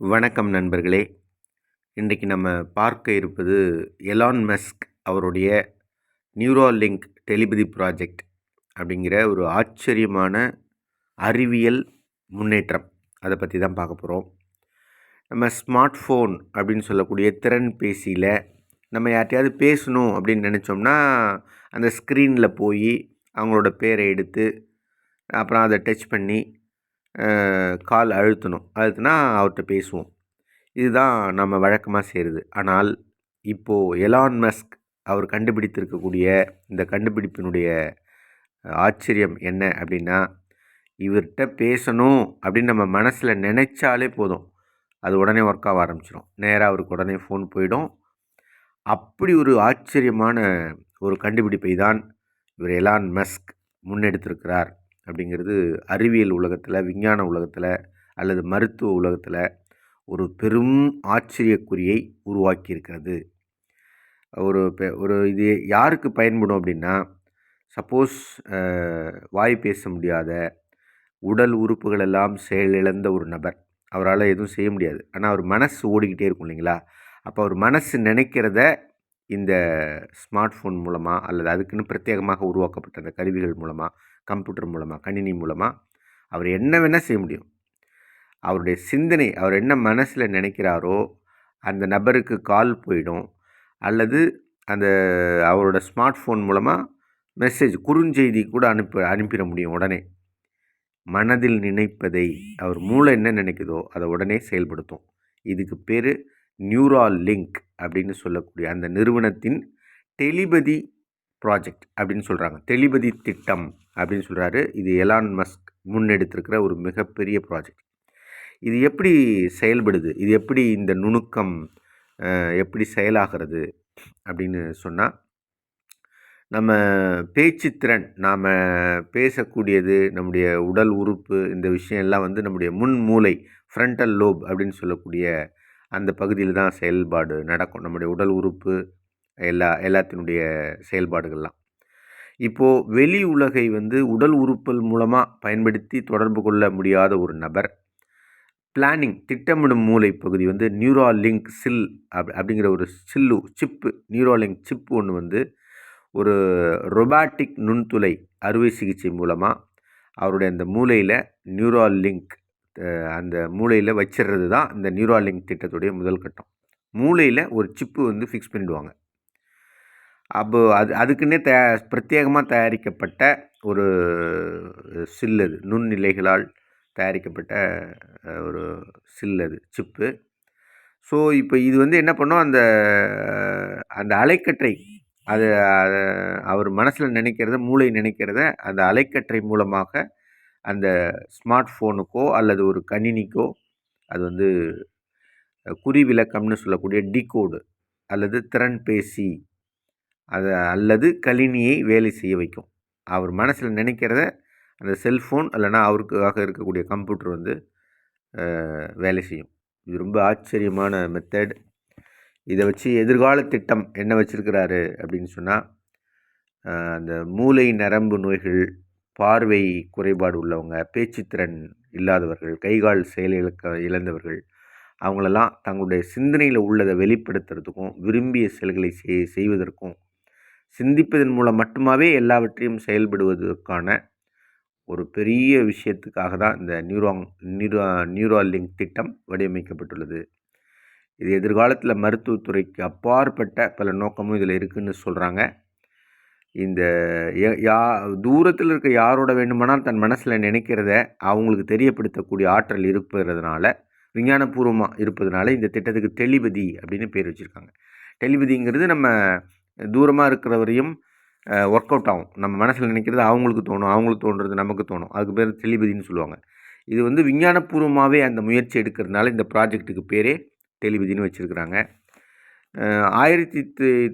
வணக்கம் நண்பர்களே. இன்றைக்கு நம்ம பார்க்க இருப்பது எலான் மஸ்க் அவருடைய நியூராலிங்க் டெலிபதி ப்ராஜெக்ட் அப்படிங்கிற ஒரு ஆச்சரியமான அறிவியல் முன்னேற்றம். அதை பற்றி தான் பார்க்க போகிறோம் நம்ம ஸ்மார்ட் ஃபோன் அப்படின்னு சொல்லக்கூடிய திறன் பேசியில் நம்ம யார்ட்டையாவது பேசணும் அப்படின்னு நினச்சோம்னா அந்த ஸ்க்ரீனில் போய் அவங்களோட பேரை எடுத்து அப்புறம் அதை டச் பண்ணி கால் அழுத்தணும். அழுத்தினா அவர்கிட்ட பேசுவோம். இதுதான் நம்ம வழக்கமாக செய்கிறது ஆனால் இப்போது எலான் மஸ்க் அவர் கண்டுபிடித்திருக்கக்கூடிய இந்த கண்டுபிடிப்பினுடைய ஆச்சரியம் என்ன அப்படின்னா இவர்கிட்ட பேசணும் அப்படின்னு நம்ம மனசில் நினச்சாலே போதும். அது உடனே ஒர்க் ஆக ஆரம்பிச்சிடும் நேராக அவருக்கு உடனே ஃபோன் போயிடும். அப்படி ஒரு ஆச்சரியமான ஒரு கண்டுபிடிப்பை தான் இவர் எலான் மஸ்க் முன்னெடுத்திருக்கிறார். அப்படிங்கிறது அறிவியல் உலகத்தில் விஞ்ஞான உலகத்தில் அல்லது மருத்துவ உலகத்தில் ஒரு பெரும் ஆச்சரியக்குறியை உருவாக்கியிருக்கிறது. ஒரு ஒரு இது யாருக்கு பயன்படும் அப்படின்னா சப்போஸ் வாய் பேச முடியாத உடல் உறுப்புகள் எல்லாம் செயலிழந்த ஒரு நபர். அவரால் எதுவும் செய்ய முடியாது. ஆனால் அவர் மனசு ஓடிக்கிட்டே இருக்கும் இல்லைங்களா? அப்போ அவர் மனசு நினைக்கிறத இந்த ஸ்மார்ட் ஃபோன் மூலமாக அல்லது அதுக்குன்னு பிரத்யேகமாக உருவாக்கப்பட்ட அந்த கருவிகள் மூலமாக கம்ப்யூட்டர் மூலமாக கணினி மூலமாக அவர் என்ன வேணால் செய்ய முடியும். அவருடைய சிந்தனை அவர் என்ன மனசில் நினைக்கிறாரோ அந்த நபருக்கு கால் போயிடும். அல்லது அந்த அவரோட ஸ்மார்ட் ஃபோன் மூலமாக மெசேஜ் குறுஞ்செய்தி கூட அனுப்பி அனுப்பிட முடியும் உடனே. மனதில் நினைப்பதை அவர் மூளை என்ன நினைக்குதோ அதை உடனே செயல்படுத்தும். இதுக்கு பேர் நியூரால் லிங்க் அப்படின்னு சொல்லக்கூடிய அந்த நிறுவனத்தின் டெலிபதி ப்ராஜெக்ட் அப்படின்னு சொல்கிறாங்க டெலிபதி திட்டம் அப்படின்னு சொல்கிறாரு இது எலான் மஸ்க் முன்னெடுத்திருக்கிற ஒரு மிகப்பெரிய ப்ராஜெக்ட். இது எப்படி செயல்படுது? இது எப்படி இந்த நுணுக்கம் எப்படி செயலாகிறது அப்படின்னு சொன்னால் நம்ம பேச்சுத்திறன் நாம் பேசக்கூடியது நம்முடைய உடல் உறுப்பு இந்த விஷயம் எல்லாம் வந்து நம்முடைய முன் மூளை ஃப்ரண்டல் லோப் அப்படின்னு சொல்லக்கூடிய அந்த பகுதியில் தான் செயல்பாடு நடக்கும். நம்முடைய உடல் உறுப்பு எல்லா எல்லாத்தினுடைய செயல்பாடுகள்லாம். இப்போது வெளி உலகை வந்து உடல் உறுப்புகள் மூலமாக பயன்படுத்தி தொடர்பு கொள்ள முடியாத ஒரு நபர் பிளானிங் திட்டமிடும் மூளை பகுதி வந்து நியூராலிங்க் சில் அப் அப்படிங்கிற ஒரு சில்லு சிப்பு நியூராலிங்க் சிப்பு ஒன்று வந்து ஒரு ரொபாட்டிக் நுண்துளை அறுவை சிகிச்சை மூலமாக அவருடைய அந்த மூளையில் நியூராலிங்க் அந்த மூளையில் வச்சிடுறது தான் இந்த நியூராலிங்க் திட்டத்துடைய முதல் கட்டம். மூளையில் ஒரு சிப்பு வந்து ஃபிக்ஸ் பண்ணிடுவாங்க. அப்போ அது அதுக்குன்னே தயா பிரத்யேகமாக தயாரிக்கப்பட்ட ஒரு சில் அது. நுண்ணிலைகளால் தயாரிக்கப்பட்ட ஒரு சில் அது சிப்பு. ஸோ இப்போ இது வந்து என்ன பண்ணோம்? அந்த அந்த அலைக்கற்றை அது அவர் மனசில் நினைக்கிறத மூளை நினைக்கிறத அந்த அலைக்கற்றை மூலமாக அந்த ஸ்மார்ட் ஃபோனுக்கோ அல்லது ஒரு கணினிக்கோ அது வந்து குறிவிலக்கம்னு சொல்லக்கூடிய டிகோடு அல்லது திறன்பேசி அதை அல்லது கணினியை வேலை செய்ய வைக்கும். அவர் மனசில் நினைக்கிறத அந்த செல்ஃபோன் இல்லைனா அவருக்காக இருக்கக்கூடிய கம்ப்யூட்டர் வந்து வேலை செய்யும். இது ரொம்ப ஆச்சரியமான மெத்தட். இதை வச்சு எதிர்கால திட்டம் என்ன வச்சுருக்கிறாரு அப்படின்னு சொன்னால் அந்த மூளை நரம்பு நோய்கள் பார்வை குறைபாடு உள்ளவங்க பேச்சுத்திறன் இல்லாதவர்கள் கைகால் செயல் இழக்க இழந்தவர்கள் அவங்களெல்லாம் தங்களுடைய சிந்தனையில் உள்ளதை வெளிப்படுத்துறதுக்கும் விரும்பிய செயல்களை செய் செய்வதற்கும் சிந்திப்பதன் மூலம் மட்டுமாவே எல்லாவற்றையும் செயல்படுவதற்கான ஒரு பெரிய விஷயத்துக்காக தான் இந்த நியூராங் நியூரா நியூராலிங் திட்டம் வடிவமைக்கப்பட்டுள்ளது. இது எதிர்காலத்தில் மருத்துவத்துறைக்கு அப்பாற்பட்ட பல நோக்கமும் இதில் இருக்குதுன்னு சொல்கிறாங்க இந்த யா தூரத்தில் இருக்க யாரோட வேண்டுமானால் தன் மனசில் நினைக்கிறத அவங்களுக்கு தெரியப்படுத்தக்கூடிய ஆற்றல் இருப்பதுனால விஞ்ஞானபூர்வமாக இருப்பதனால இந்த திட்டத்துக்கு டெலிபதி அப்படின்னு பேர் வச்சுருக்காங்க. டெலிபதிங்கிறது நம்ம தூரமாக இருக்கிறவரையும் ஒர்க் அவுட் ஆகும். நம்ம மனசில் நினைக்கிறது அவங்களுக்கு தோணும் அவங்களுக்கு தோன்றது நமக்கு தோணும். அதுக்கு பேர் டெலிபதின்னு சொல்லுவாங்க. இது வந்து விஞ்ஞானபூர்வமாகவே அந்த முயற்சி எடுக்கிறதுனால இந்த ப்ராஜெக்ட்டுக்கு பேரே டெலிபதின்னு வச்சுருக்குறாங்க. ஆயிரத்தி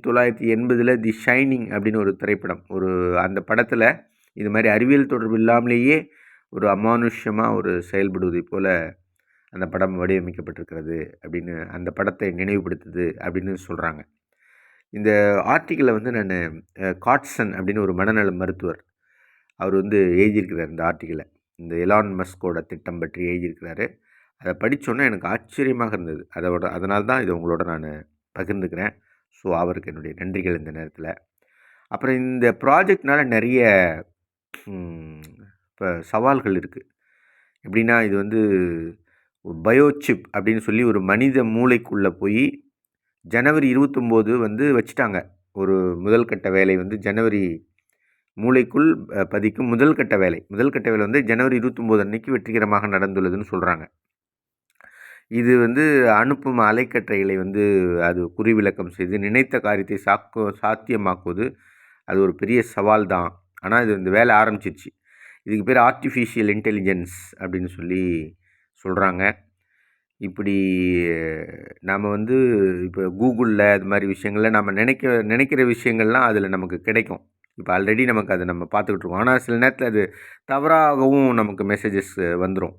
தொள்ளாயிரத்தி எண்பதில் தி ஷைனிங் அப்படின்னு ஒரு திரைப்படம். ஒரு அந்த படத்தில் இது மாதிரி அறிவியல் தொடர்பு இல்லாமலேயே ஒரு அமானுஷ்யமாக ஒரு செயல்படுவதை போல் அந்த படம் வடிவமைக்கப்பட்டிருக்கிறது அப்படின்னு அந்த படத்தை நினைவுபடுத்துது அப்படின்னு சொல்கிறாங்க இந்த ஆர்டிக்கிளில் வந்து நான் காட்சன் அப்படின்னு ஒரு மனநல மருத்துவர் அவர் வந்து எழுதியிருக்கிறார் இந்த ஆர்டிக்கிளை இந்த எலான் மஸ்கோட திட்டம் பற்றி எழுதியிருக்கிறாரு. அதை படித்தோன்னே எனக்கு ஆச்சரியமாக இருந்தது. அதோட அதனால தான் இது உங்களோட நான் பகிர்ந்துக்கிறேன். ஸோ அவருக்கு என்னுடைய நன்றிகள் இந்த நேரத்தில். அப்புறம் இந்த ப்ராஜெக்ட்னால் நிறைய இப்போ சவால்கள் இருக்குது எப்படின்னா இது வந்து பயோசிப் அப்படின்னு சொல்லி ஒரு மனித மூளைக்குள்ளே போய் ஜனவரி இருபத்தொம்போது வந்து வச்சுட்டாங்க. ஒரு முதல் கட்ட வேலை வந்து ஜனவரி மூளைக்குள் பதிக்கும் முதல் கட்ட வேலை. முதல் கட்ட வேலை வந்து ஜனவரி இருபத்தொம்போது அன்னைக்கு வெற்றிகரமாக நடந்துள்ளதுன்னு சொல்கிறாங்க இது வந்து அனுப்பும் அலைக்கற்றைகளை வந்து அது குறிவிலக்கம் செய்து நினைத்த காரியத்தை சாக்கு சாத்தியமாக்குவது அது ஒரு பெரிய சவால் தான். ஆனால் இது இந்த வேலை ஆரம்பிச்சிருச்சு. இதுக்கு பேர் ஆர்டிஃபிஷியல் இன்டெலிஜென்ஸ் அப்படின்னு சொல்லி சொல்கிறாங்க இப்படி நாம் வந்து இப்போ கூகுளில் அது மாதிரி விஷயங்களில் நம்ம நினைக்க நினைக்கிற விஷயங்கள்லாம் அதில் நமக்கு கிடைக்கும். இப்போ ஆல்ரெடி நமக்கு அதை நம்ம பார்த்துக்கிட்டு இருக்கோம். ஆனால் சில நேரத்தில் அது தவறாகவும் நமக்கு மெசேஜஸ் வந்துடும்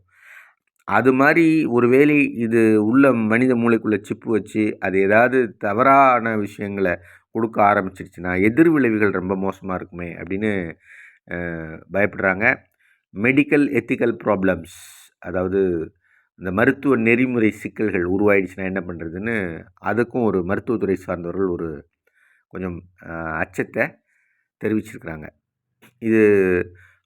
அது மாதிரி ஒரு வேளை இது உள்ள மனித மூளைக்குள்ளே சிப்பு வச்சு அது ஏதாவது தவறான விஷயங்களை கொடுக்க ஆரம்பிச்சிருச்சுன்னா எதிர் விளைவுகள் ரொம்ப மோசமாக இருக்குமே அப்படின்னு பயப்படுறாங்க. மெடிக்கல் எத்திக்கல் ப்ராப்ளம்ஸ் அதாவது இந்த மருத்துவ நெறிமுறை சிக்கல்கள் உருவாயிடுச்சுன்னா என்ன பண்ணுறதுன்னு அதுக்கும் ஒரு மருத்துவத்துறை சார்ந்தவர்கள் ஒரு கொஞ்சம் அச்சத்தை தெரிவிச்சிருக்கிறாங்க. இது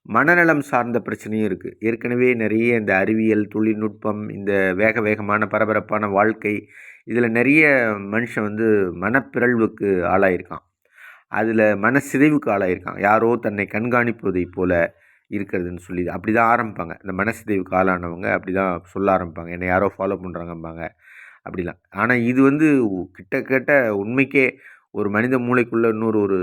மனநலம் சார்ந்த பிரச்சனையும் இருக்குது ஏற்கனவே நிறைய இந்த அறிவியல் தொழில்நுட்பம் இந்த வேக வேகமான பரபரப்பான வாழ்க்கை இதில் நிறைய மனுஷன் வந்து மனப்பிறழ்வுக்கு ஆளாயிருக்கான். அதில் மனசிதைவுக்கு ஆளாயிருக்கான். யாரோ தன்னை கண்காணிப்பதை போல இருக்கிறதுன்னு சொல்லி அப்படி தான் ஆரம்பிப்பாங்க. இந்த மனசிதைவுக்கு ஆளானவங்க அப்படி தான் சொல்ல ஆரம்பிப்பாங்க. என்னை யாரோ ஃபாலோ பண்ணுறாங்கம்பாங்க அப்படிலாம். ஆனால் இது வந்து கிட்டத்தட்ட உண்மைக்கே ஒரு மனித மூளைக்குள்ளே இன்னொரு ஒரு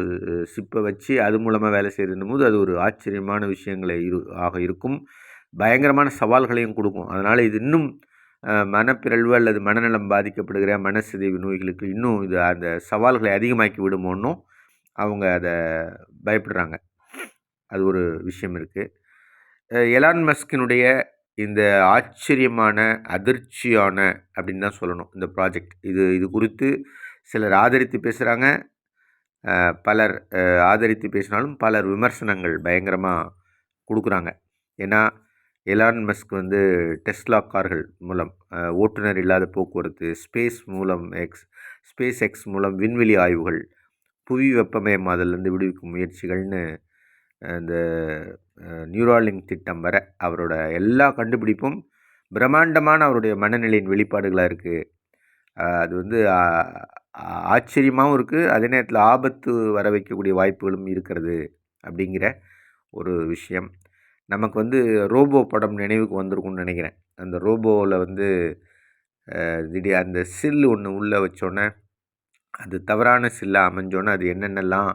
சிப்பை வச்சு அது மூலமாக வேலை செய்யுதுன்னும் போது அது ஒரு ஆச்சரியமான விஷயங்களை இரு ஆக இருக்கும். பயங்கரமான சவால்களையும் கொடுக்கும். அதனால் இது இன்னும் மனப்பிறழ்வு அல்லது மனநலம் பாதிக்கப்படுகிற மனசிதைவு நோய்களுக்கு இன்னும் இது அந்த சவால்களை அதிகமாக்கி விடுமோன்னும் அவங்க அதை பயப்படுறாங்க. அது ஒரு விஷயம் இருக்குது எலான் மஸ்கினுடைய இந்த ஆச்சரியமான அதிர்ச்சியான அப்படின்னு தான் சொல்லணும். இந்த ப்ராஜெக்ட். இது இது குறித்து சிலர் ஆதரித்து பேசுகிறாங்க பலர் ஆதரித்து பேசினாலும் பலர் விமர்சனங்கள் பயங்கரமாக கொடுக்குறாங்க. ஏன்னா எலான் மஸ்க் வந்து டெஸ்லா கார்கள் மூலம் ஓட்டுநர் இல்லாத போக்குவரத்து ஸ்பேஸ் மூலம் எக்ஸ் ஸ்பேஸ் எக்ஸ் மூலம் விண்வெளி ஆய்வுகள் புவி வெப்பமயமாதலேருந்து விடுவிக்கும் முயற்சிகள்னு இந்த நியூராலிங் திட்டம் வர அவரோட எல்லா கண்டுபிடிப்பும் பிரம்மாண்டமான அவருடைய மனநிலையின் வெளிப்பாடுகளாக இருக்குது அது வந்து ஆச்சரியமாகவும் இருக்குது அதே நேரத்தில் ஆபத்து வர வைக்கக்கூடிய வாய்ப்புகளும் இருக்கிறது அப்படிங்கிற ஒரு விஷயம். நமக்கு வந்து ரோபோ படம் நினைவுக்கு வந்திருக்கும்னு நினைக்கிறேன். அந்த ரோபோவில் வந்து திடீர் அந்த சில்லு ஒன்று உள்ளே வச்சோன்னே அது தவறான சில்லாக அமைஞ்சோன்னே அது என்னென்னலாம்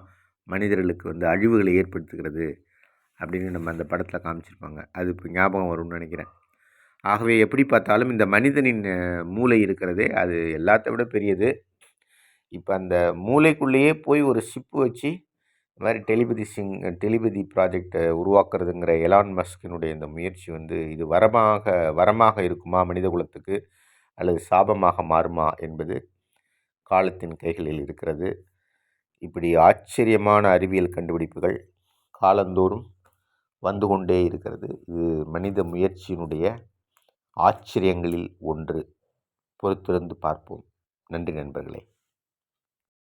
மனிதர்களுக்கு வந்து அழிவுகளை ஏற்படுத்துகிறது அப்படின்னு நம்ம அந்த படத்தில் காமிச்சிருப்பாங்க. அது இப்போ ஞாபகம் வரும்னு நினைக்கிறேன். ஆகவே எப்படி பார்த்தாலும் இந்த மனிதனின் மூளை இருக்கிறதே அது எல்லாத்த விட பெரியது. இப்போ அந்த மூளைக்குள்ளேயே போய் ஒரு ஷிப்பு வச்சு இந்த மாதிரி டெலிபதி சிங் டெலிபதி ப்ராஜெக்டை உருவாக்குறதுங்கிற எலான் மஸ்கினுடைய இந்த முயற்சி வந்து இது வரமாக வரமாக இருக்குமா மனித குலத்துக்கு? அல்லது சாபமாக மாறுமா என்பது காலத்தின் கைகளில் இருக்கிறது. இப்படி ஆச்சரியமான அறிவியல் கண்டுபிடிப்புகள் காலந்தோறும் வந்து கொண்டே இருக்கிறது. இது மனித முயற்சியினுடைய ஆச்சரியங்களில் ஒன்று பொறுத்திருந்து பார்ப்போம். நன்றி நண்பர்களே.